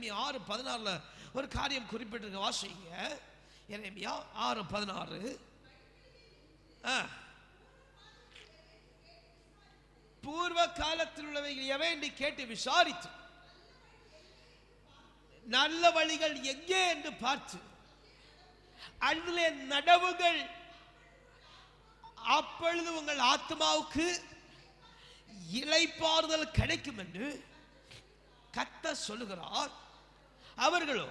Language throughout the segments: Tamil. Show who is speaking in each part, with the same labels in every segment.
Speaker 1: எரேமியா ஆறு பதினாறில் ஒரு காரியம் குறிப்பிட்டிருக்க வாசிங்க. எரேமியா ஆறு பதினாறு. ஆ. பூர்வ காலத்தில் உள்ளவைகள் எவை என்று கேட்டு விசாரித்து. நல்ல வழிகள் எங்கே என்று பார்த்து. அதிலே நடவுகள் அப்பொழுது உங்கள் ஆத்மாவுக்கு இலைப்பாறுதல் கிடைக்கும் என்று கத்த சொல்லுகிறார். அவர்களோ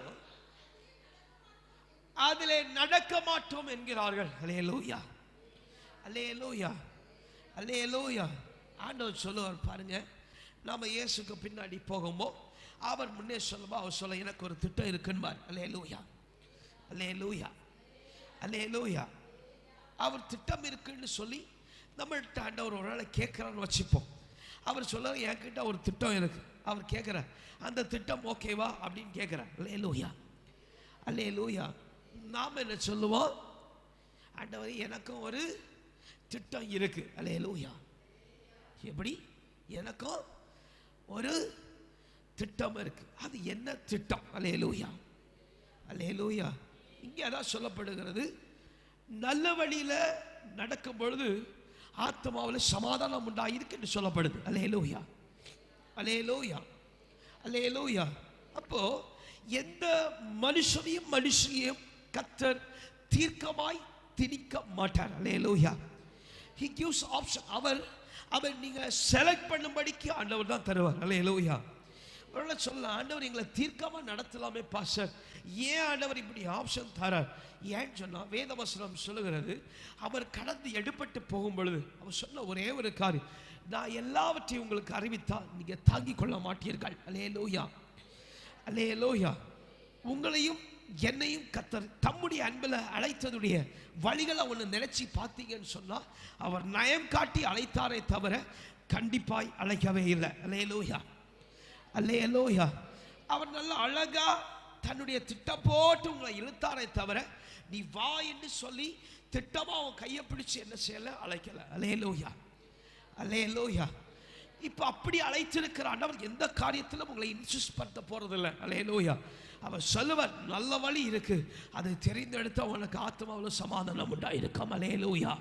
Speaker 1: அதிலே நடக்க மாட்டோம் என்கிறார்கள். அலே லூயா அல்லே லூயா அல்லே லூயா ஆண்டவர் சொல்லுவார் பாருங்க நாம் இயேசுக்கு பின்னாடி போகும்போது அவர் முன்னே சொல்லும்போ அவர் சொல்ல எனக்கு ஒரு திட்டம் இருக்குன்பார். அல்லே லூயா அல்லே லூயா அல்லே லூயா அவர் திட்டம் இருக்குன்னு சொல்லி நம்மள்கிட்ட ஆண்டவர் ஒரு நாளை கேட்குறான்னு வச்சுப்போம். அவர் சொல்ல என்கிட்ட ஒரு திட்டம் இருக்குது அவர் கேட்குறார் அந்த திட்டம் ஓகேவா அப்படின்னு கேட்குறார் அல்லே லூயா அல்லே லூயா நாம் என்ன சொல்லுவோம்? ஆண்டவர் எனக்கும் ஒரு திட்டம் இருக்கு. அல்லே லூயா எப்படி? எனக்கும் ஒரு திட்டம் இருக்கு. அது என்ன திட்டம்? அல்லே லூயா அல்லே லூயா இங்கே அதான் சொல்லப்படுகிறது நல்ல வழியில் நடக்கும் பொழுது ஆத்மாவில் சமாதானம் உண்டாயிருக்கு என்று சொல்லப்படுது. அலே லூயா அலேலோயா அலேலோயா அப்போ எந்த மனுஷனையும் மனுஷனையும் கத்தர் தீர்க்கமாய் திணிக்க மாட்டார். அலேலோயா ஹி கிவ்ஸ் ஆப்ஷன் அவர் அவர் நீங்கள் செலக்ட் பண்ணும்படிக்கு ஆண்டவர் தான் தருவார். அலேலோயா ஒருவேளை சொல்ல ஆண்டவர் எங்களை தீர்க்காம நடத்தலாமே பாஸ்டர். ஏன் ஆண்டவர் இப்படி ஆப்ஷன் தரார்? ஏன்னு சொன்னால் வேதவசனம் சொல்லுகிறது அவர் கடந்து எடுபட்டு போகும் பொழுது அவர் சொன்ன ஒரே ஒரு காரியம் நான் எல்லாவற்றையும் உங்களுக்கு அறிவித்தால் நீங்க தாங்கிக் கொள்ள மாட்டீர்கள். அலே லோயா அலே லோயா உங்களையும் என்னையும் கத்தர் தம்முடைய அன்பில் அழைத்ததுடைய வழிகளை ஒன்று நினைச்சி பார்த்தீங்கன்னு சொன்னால் அவர் நயம் காட்டி அழைத்தாரே தவிர கண்டிப்பாய் அழைக்கவே இல்லை. அலே லோயா அல்லையலோயா லோயா அவர் நல்ல அழகா தன்னுடைய திட்டம் போட்டு உங்களை இழுத்தாரே தவிர நீ வா என்று சொல்லி திட்டமாக அவன் கையை பிடிச்சி என்ன செய்யல? அழைக்கல. அலையலோயா லோயா இப்போ அப்படி அழைத்திருக்கிற ஆண்டவர் எந்த காரியத்திலும் உங்களை இன்சிஸ்ட் பண்ண போகிறதில்ல அலையலோயா லோயா அவர் சொல்லுவார் நல்ல வழி இருக்குது அது தெரிந்தெடுத்து அவனுக்கு ஆத்மாவில் சமாதானம் உண்டாயிருக்கும். அலையலோயா லோயா